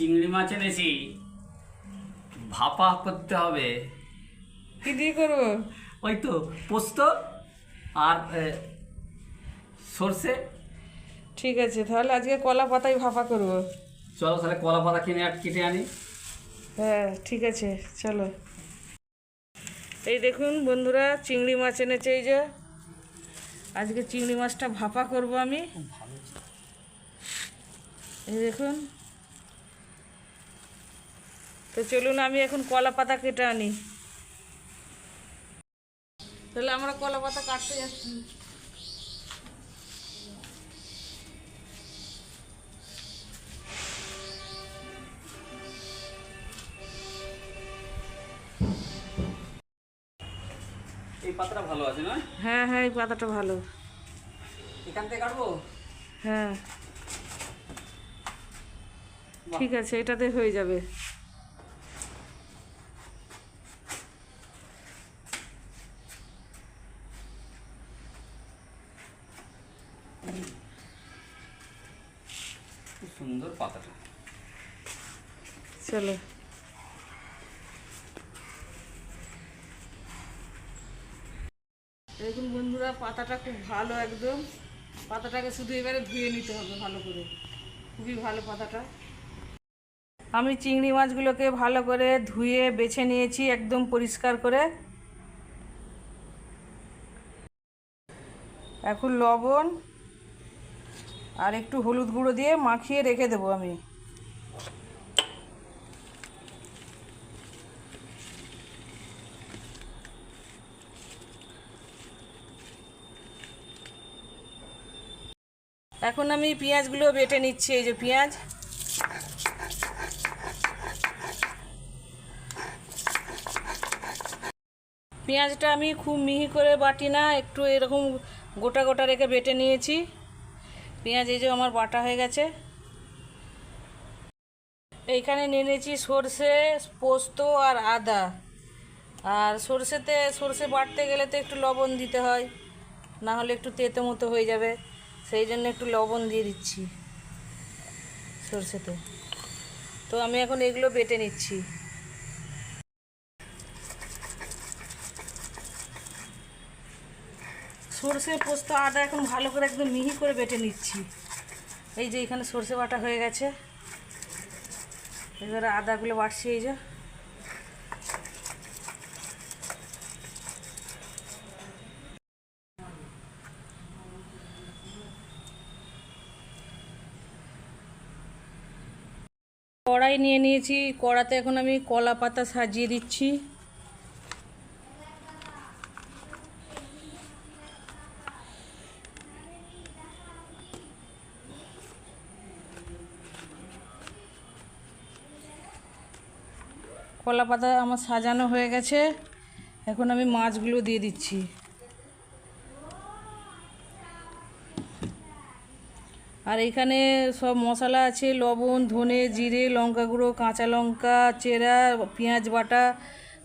চিংড়ি মাছ এনেছি। ভাপা করতে হবে। কি দিয়ে করব? ওই তো পোস্ত আর সর্ষে। ঠিক আছে তাহলে আজকে কলা পাতায় ভাপা করব। চলো তাহলে কলা পাতা কিনে আর কেটে আনি। হ্যাঁ ঠিক আছে চলো। এই দেখুন বন্ধুরা চিংড়ি মাছ এনেছে এই যে। আজকে চিংড়ি মাছটা ভাপা করব আমি। এই দেখুন। তো চলুন আমি এখন কলা পাতা কেটে আনি। তাহলে আমরা কলা পাতা কাটতে যাচ্ছি। এই পাতাটা ভালো আছে না হ্যাঁ হ্যাঁ এই পাতাটা ভালো। এখান থেকে কাটবো? হ্যাঁ। ঠিক আছে এটাতে হয়ে যাবে। সুন্দর পাতাটা। চলো। দেখুন বন্ধুরা পাতাটা খুব ভালো একদম। পাতাটাকে শুধু এবারে ধুয়ে নিতে হবে ভালো করে। খুবই ভালো পাতাটা। আমি চিংড়ি মাছগুলোকে ভালো করে ধুয়ে বেছে নিয়েছি একদম পরিষ্কার করে। এখন লবণ আর একটু হলুদ গুঁড়ো দিয়ে মাখিয়ে রেখে দেবো আমি। এখন আমি পেঁয়াজগুলো বেটে নিচ্ছি, এই যে পেঁয়াজ। পেঁয়াজটা আমি খুব মিহি করে বাটি না, একটু এরকম গোটা গোটা রেখে বেটে নিয়েছি। পেঁয়াজ, এই যে আমার বাটা হয়ে গেছে। এইখানে নিয়ে নিয়েছি সর্ষে পোস্ত আর আদা। আর সর্ষেতে, সর্ষে বাটতে গেলে তো একটু লবণ দিতে হয় না হলে একটু তেতো মতো হয়ে যাবে। সেই জন্য একটু লবণ দিয়ে দিচ্ছি সর্ষেতে। তো আমি এখন এগুলো বেটে নিচ্ছি। সর্ষে পোস্ত আদা এখন ভালো করে একদম মিহি করে বেটে নিচ্ছি। এই যে এখানে সর্ষে বাটা হয়ে গেছে। এবারে আদাগুলো বাড়ছি, এই যে। কড়াই নিয়ে নিয়েছি। কড়াতে এখন আমি কলা পাতা সাজিয়ে দিচ্ছি। কলা পাতা আমার সাজানো হয়ে গেছে। এখন আমি মাছগুলো দিয়ে দিচ্ছি। আর এখানে সব মশলা আছে, লবণ, ধনে, জিরে, লঙ্কা গুঁড়ো, কাঁচা লঙ্কা, চেরা, পেঁয়াজ বাটা,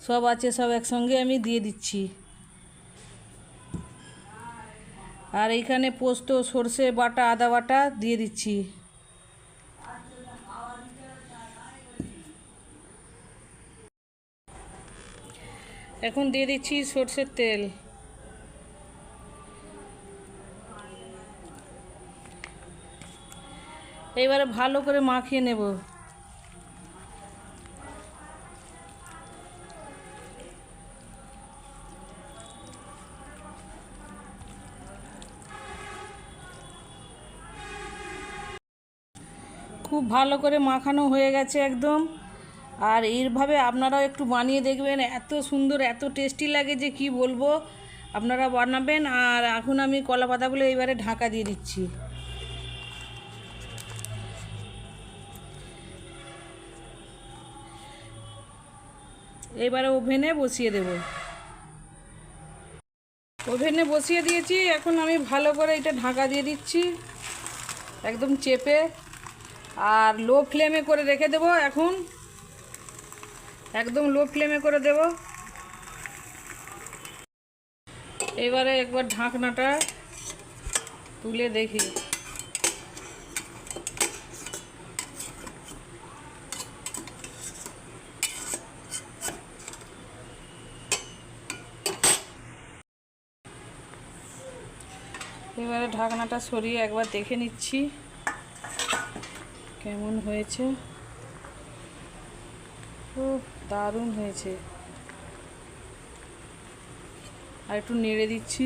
সব আছে, সব একসঙ্গে আমি দিয়ে দিচ্ছি। আর এইখানে পোস্ত, সর্ষে বাটা, আদা বাটা দিয়ে দিচ্ছি। এখন দিয়ে দিচ্ছি সর্ষের তেল। এবারে ভালো করে মাখিয়ে নেব। খুব ভালো করে মাখানো হয়ে গেছে একদম। আর এইভাবে আপনারাও একটু বানিয়ে দেখবেন, এত সুন্দর, এত টেস্টি লাগে যে কি বলব? আপনারা বানাবেন আর এখন আমি কলা পাতাগুলো এইবারে ঢাকা দিয়ে দিচ্ছি। এবারে ওভেনে বসিয়ে দেব। ওভেনে বসিয়ে দিয়েছি, এখন আমি ভালো করে এটা ঢাকা দিয়ে দিচ্ছি, একদম চেপে। আর লো ফ্লেমে করে রেখে দেব এখন। একদম লো ফ্লেমে করে দেব। এবারে একবার ঢাকনাটা তুলে দেখি। এবারে ঢাকনাটা সরিয়ে একবার দেখে নিচ্ছি কেমন হয়েছে। ও দারুণ হয়েছে। আর একটু নেড়ে দিচ্ছি।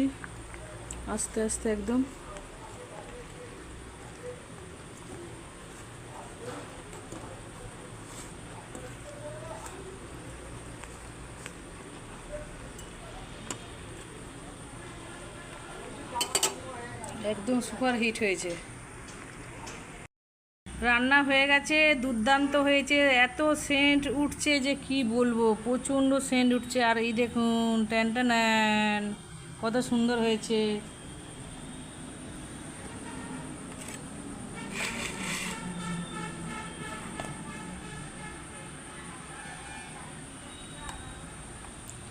আস্তে আস্তে একদম। একদম সুপার হিট হয়েছে। রান্না হয়ে গেছে, দুর্দান্ত হয়েছে, এত সেন্ট উঠছে যে কি বলব, প্রচণ্ড সেন্ট উঠছে। আর এই দেখুন, ট্যান কত সুন্দর হয়েছে।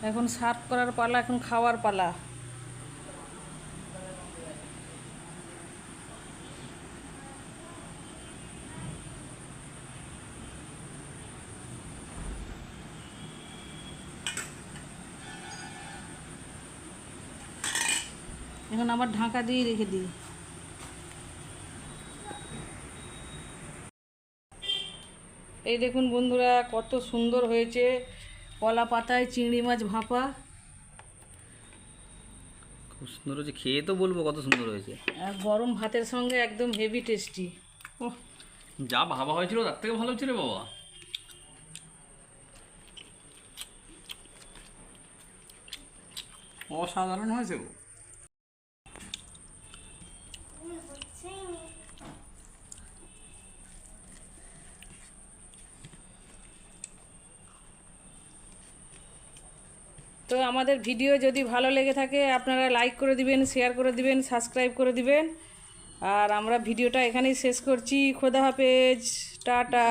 এখন সার্ভ করার পালা, এখন খাওয়ার পালা। এখন আবার ঢাকা দিয়ে রেখে দিই। এই দেখুন বন্ধুরা কত সুন্দর হয়েছে। কলা পাতায় চিংড়ি মাছ ভাপা। খুব সুন্দর হয়েছে। খেয়ে তো বলব কত সুন্দর হয়েছে। আর গরম ভাতের সঙ্গে একদম হেভি টেস্টি ওহ যা ভাবা হয়েছিল তার থেকে ভালো রে বাবা। অসাধারণ হয়েছে গো। তো আমাদের ভিডিও যদি ভালো লেগে থাকে, আপনারা লাইক করে দিবেন শেয়ার করে দিবেন সাবস্ক্রাইব করে দিবেন। আর আমরা ভিডিওটা এখানেই শেষ করছি। খোদা হাফেজ। টাটা।